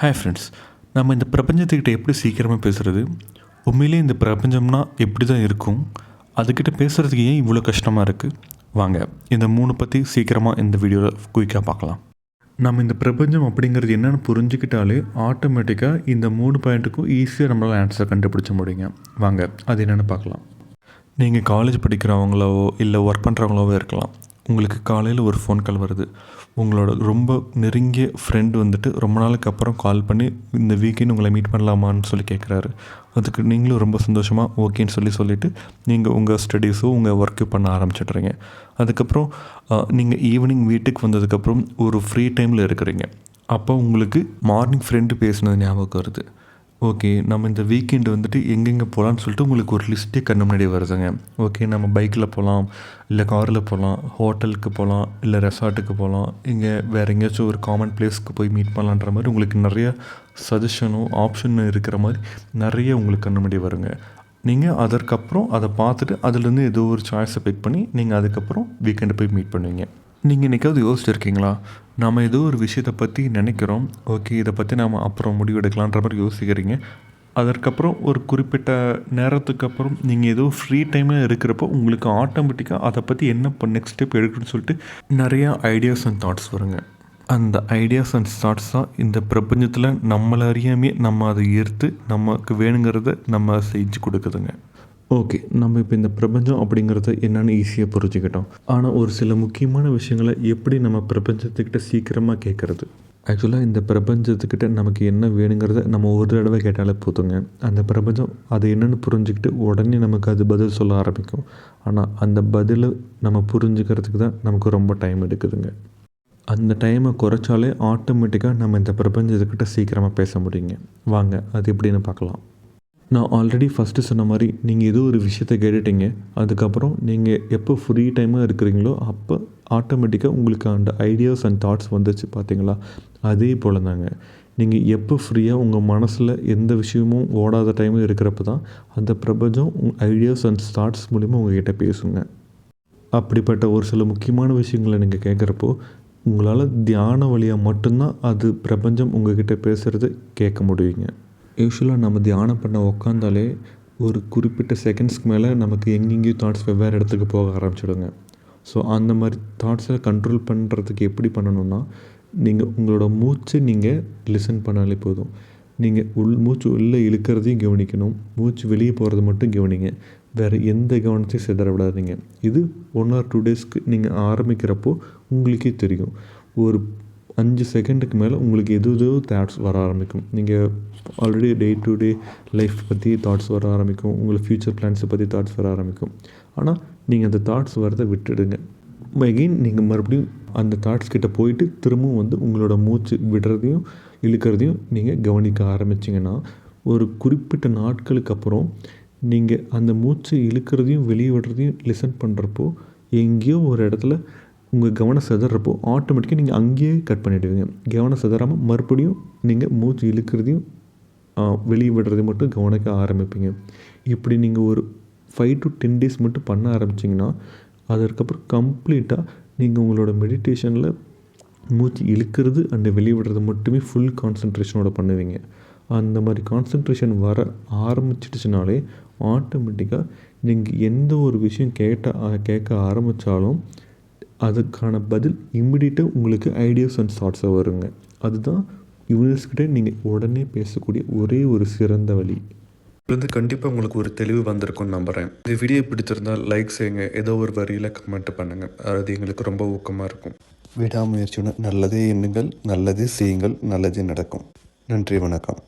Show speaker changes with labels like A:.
A: Hi friends நம்ம இந்த பிரபஞ்சத்துக்கிட்ட எப்படி சீக்கிரமாக பேசுகிறது உண்மையிலே இந்த பிரபஞ்சம்னா எப்படி தான் இருக்கும்? அதுக்கிட்ட பேசுகிறதுக்கு ஏன் இவ்வளோ கஷ்டமாக இருக்குது வாங்க இந்த மூணு பற்றி சீக்கிரமாக இந்த வீடியோவில் குயிக்காக பார்க்கலாம். நம்ம இந்த பிரபஞ்சம் அப்படிங்கிறது என்னென்னு புரிஞ்சுக்கிட்டாலே ஆட்டோமேட்டிக்காக இந்த மூணு பாயிண்ட்டுக்கும் ஈஸியாக நம்மளால் ஆன்சர் கண்டுபிடிச்ச முடியுங்க. வாங்க அது என்னென்னு பார்க்கலாம். நீங்கள் காலேஜ் படிக்கிறவங்களோ இல்லை ஒர்க் பண்ணுறவங்களோ இருக்கலாம். உங்களுக்கு காலையில் ஒரு ஃபோன் கால் வருது. உங்களோட ரொம்ப நெருங்கிய ஃப்ரெண்டு வந்துட்டு ரொம்ப நாளுக்கு அப்புறம் கால் பண்ணி இந்த வீக்கெண்ட் உங்களை மீட் பண்ணலாமான்னு சொல்லி கேட்குறாரு அதுக்கு நீங்களும் ரொம்ப சந்தோஷமாக ஓகேன்னு சொல்லி சொல்லிவிட்டு நீங்கள் உங்கள் ஸ்டடீஸோ உங்கள் ஒர்க்கு பண்ண ஆரம்பிச்சிட்றீங்க. அதுக்கப்புறம் நீங்கள் ஈவினிங் வீட்டுக்கு வந்ததுக்கப்புறம் ஒரு ஃப்ரீ டைமில் இருக்கிறீங்க. அப்போ உங்களுக்கு மார்னிங் ஃப்ரெண்டு பேசுனது ஞாபகம் வருது. ஓகே நம்ம இந்த வீக்கெண்டு வந்துட்டு எங்கெங்கே போகலான்னு சொல்லிட்டு உங்களுக்கு ஒரு லிஸ்ட்டே கண்ணு முன்னாடி வருதுங்க. ஓகே நம்ம பைக்கில் போகலாம் இல்லை காரில் போகலாம் ஹோட்டலுக்கு போகலாம் இல்லை ரெசார்ட்டுக்கு போகலாம் இங்கே வேறு எங்கேயாச்சும் ஒரு காமன் பிளேஸ்க்கு போய் மீட் பண்ணலான்ற மாதிரி உங்களுக்கு நிறைய சஜஷனும் ஆப்ஷனும் இருக்கிற மாதிரி நிறைய உங்களுக்கு கண்ணு முன்னாடி வருங்க. நீங்கள் அதற்கப்புறம் அதை பார்த்துட்டு அதுலேருந்து ஏதோ ஒரு சாய்ஸை பிக் பண்ணி நீங்கள் அதுக்கப்புறம் வீக்கெண்டு போய் மீட் பண்ணுவீங்க. நீங்கள் இன்றைக்காவது யோசிச்சிருக்கீங்களா? நம்ம ஏதோ ஒரு விஷயத்தை பற்றி நினைக்கிறோம். ஓகே இதை பற்றி நாம் அப்புறம் முடிவெடுக்கலான்ற மாதிரி யோசிக்கிறீங்க. அதற்கப்புறம் ஒரு குறிப்பிட்ட நேரத்துக்கு அப்புறம் நீங்கள் ஏதோ ஃப்ரீ டைமில் இருக்கிறப்போ உங்களுக்கு ஆட்டோமேட்டிக்காக அதை பற்றி என்ன இப்போ நெக்ஸ்ட் ஸ்டெப் எடுக்கணும்னு சொல்லிட்டு நிறையா ஐடியாஸ் அண்ட் தாட்ஸ் வருங்க. அந்த ஐடியாஸ் அண்ட் தாட்ஸ் தான் இந்த பிரபஞ்சத்தில் நம்மளை அறியாமே நம்ம அதை ஈர்த்து நமக்கு வேணுங்கிறத நம்ம செஞ்சு கொடுக்குதுங்க. ஓகே நம்ம இப்போ இந்த பிரபஞ்சம் அப்படிங்கிறத என்னென்னு ஈஸியாக புரிஞ்சுக்கிட்டோம். ஆனால் ஒரு சில முக்கியமான விஷயங்களை எப்படி நம்ம பிரபஞ்சத்துக்கிட்ட சீக்கிரமாக கேட்குறது ஆக்சுவலாக இந்த பிரபஞ்சத்துக்கிட்ட நமக்கு என்ன வேணுங்கிறத நம்ம ஒரு தடவை கேட்டாலே போதுங்க. அந்த பிரபஞ்சம் அது என்னென்னு புரிஞ்சுக்கிட்டு உடனே நமக்கு அது பதில் சொல்ல ஆரம்பிக்கும். ஆனால் அந்த பதிலை நம்ம புரிஞ்சுக்கிறதுக்கு தான் நமக்கு ரொம்ப டைம் எடுக்குதுங்க. அந்த டைமை குறைச்சாலே ஆட்டோமேட்டிக்காக நம்ம இந்த பிரபஞ்சத்துக்கிட்ட சீக்கிரமாக பேச முடியுங்க. வாங்க அது எப்படின்னு பார்க்கலாம். நான் ஆல்ரெடி ஃபஸ்ட்டு சொன்ன மாதிரி நீங்கள் ஏதோ ஒரு விஷயத்த கேட்டுட்டீங்க அதுக்கப்புறம் நீங்கள் எப்போ ஃப்ரீ டைமாக இருக்கிறீங்களோ அப்போ ஆட்டோமேட்டிக்காக உங்களுக்கு அந்த ஐடியாஸ் அண்ட் தாட்ஸ் வந்துச்சு பார்த்தீங்களா அதே போல் தாங்க நீங்கள் எப்போ ஃப்ரீயாக உங்கள் மனசில் எந்த விஷயமும் ஓடாத டைமில் இருக்கிறப்ப தான் அந்த பிரபஞ்சம் ஐடியாஸ் அண்ட் தாட்ஸ் மூலிமா உங்ககிட்ட பேசுங்க. அப்படிப்பட்ட ஒரு சில முக்கியமான விஷயங்களை நீங்கள் கேட்குறப்போ உங்களால் தியான வழியாக மட்டும்தான் அது பிரபஞ்சம் உங்ககிட்ட பேசுகிறது கேட்க முடியுங்க. யூஸ்வலாக நம்ம தியானம் பண்ண உக்காந்தாலே ஒரு குறிப்பிட்ட செகண்ட்ஸ்க்கு மேலே நமக்கு எங்கெங்கேயும் தாட்ஸ் வெவ்வேறு இடத்துக்கு போக ஆரம்பிச்சிடுங்க. ஸோ அந்த மாதிரி தாட்ஸை கண்ட்ரோல் பண்ணுறதுக்கு எப்படி பண்ணணும்னா நீங்கள் உங்களோட மூச்சு நீங்கள் லிசன் பண்ணாலே போதும். நீங்கள் உள் மூச்சு உள்ளே இழுக்கிறதையும் கவனிக்கணும். மூச்சு வெளியே போகிறது மட்டும் கவனிங்க. வேறு எந்த கவனத்தையும் சிதற விடாதீங்க. இது ஒன் ஆர் டூ டேஸ்க்கு நீங்கள் ஆரம்பிக்கிறப்போ உங்களுக்கே தெரியும். ஒரு அஞ்சு செகண்டுக்கு மேலே உங்களுக்கு எது எதோ தாட்ஸ் வர ஆரம்பிக்கும்? நீங்கள் already day to day life பற்றி தாட்ஸ் வர ஆரம்பிக்கும். உங்களுக்கு ஃப்யூச்சர் பிளான்ஸை பற்றி தாட்ஸ் வர ஆரம்பிக்கும். ஆனால் நீங்கள் அந்த தாட்ஸ் வரதை விட்டுடுங்க. எகெயின் நீங்கள் மறுபடியும் அந்த தாட்ஸ் கிட்டே போயிட்டு திரும்பவும் வந்து உங்களோட மூச்சு விடுறதையும் இழுக்கிறதையும் நீங்கள் கவனிக்க ஆரம்பிச்சிங்கன்னா ஒரு குறிப்பிட்ட நாட்களுக்கு அப்புறம் நீங்கள் அந்த மூச்சு இழுக்கிறதையும் வெளியே விடுறதையும் லிசன் பண்ணுறப்போ எங்கேயோ ஒரு இடத்துல உங்கள் கவனம் சிதறப்போ ஆட்டோமேட்டிக்காக நீங்கள் அங்கேயே கட் பண்ணிவிடுவீங்க கவனம் சிதறாமல் மறுபடியும் நீங்கள் மூச்சு இழுக்கிறதையும் வெளியே விடுறதையும் மட்டும் கவனிக்க ஆரம்பிப்பீங்க. இப்படி நீங்கள் ஒரு ஃபைவ் டு டென் டேஸ் மட்டும் பண்ண ஆரம்பிச்சிங்கன்னா அதற்கப்புறம் கம்ப்ளீட்டாக நீங்கள் உங்களோட மெடிடேஷனில் மூச்சு இழுக்கிறது அண்டு வெளியே விடுறது மட்டுமே ஃபுல் கான்சன்ட்ரேஷனோட பண்ணுவீங்க. அந்த மாதிரி கான்சன்ட்ரேஷன் வர ஆரம்பிச்சிடுச்சுனாலே ஆட்டோமேட்டிக்காக நீங்கள் எந்த ஒரு விஷயம் கேட்ட கேட்க ஆரம்பித்தாலும் அதுக்கான பதில் இம்மிடியட்டாக உங்களுக்கு ஐடியாஸ் அண்ட் தாட்ஸாக வருங்க. அதுதான் யூனிவர்ஸ்கிட்ட நீங்கள் உடனே பேசக்கூடிய ஒரே ஒரு சிறந்த வழி.
B: இதுலேருந்து கண்டிப்பாக உங்களுக்கு ஒரு தெளிவு வந்திருக்கும்னு நம்புகிறேன் இந்த வீடியோ பிடிச்சிருந்தால் லைக் செய்யுங்க. ஏதோ ஒரு வரியில் கமெண்ட் பண்ணுங்கள் அது எங்களுக்கு ரொம்ப ஊக்கமாக இருக்கும். விடாமுயற்சியுடன் நல்லதே எண்ணுங்கள் நல்லதே செய்யுங்கள் நல்லதே நடக்கும். நன்றி வணக்கம்.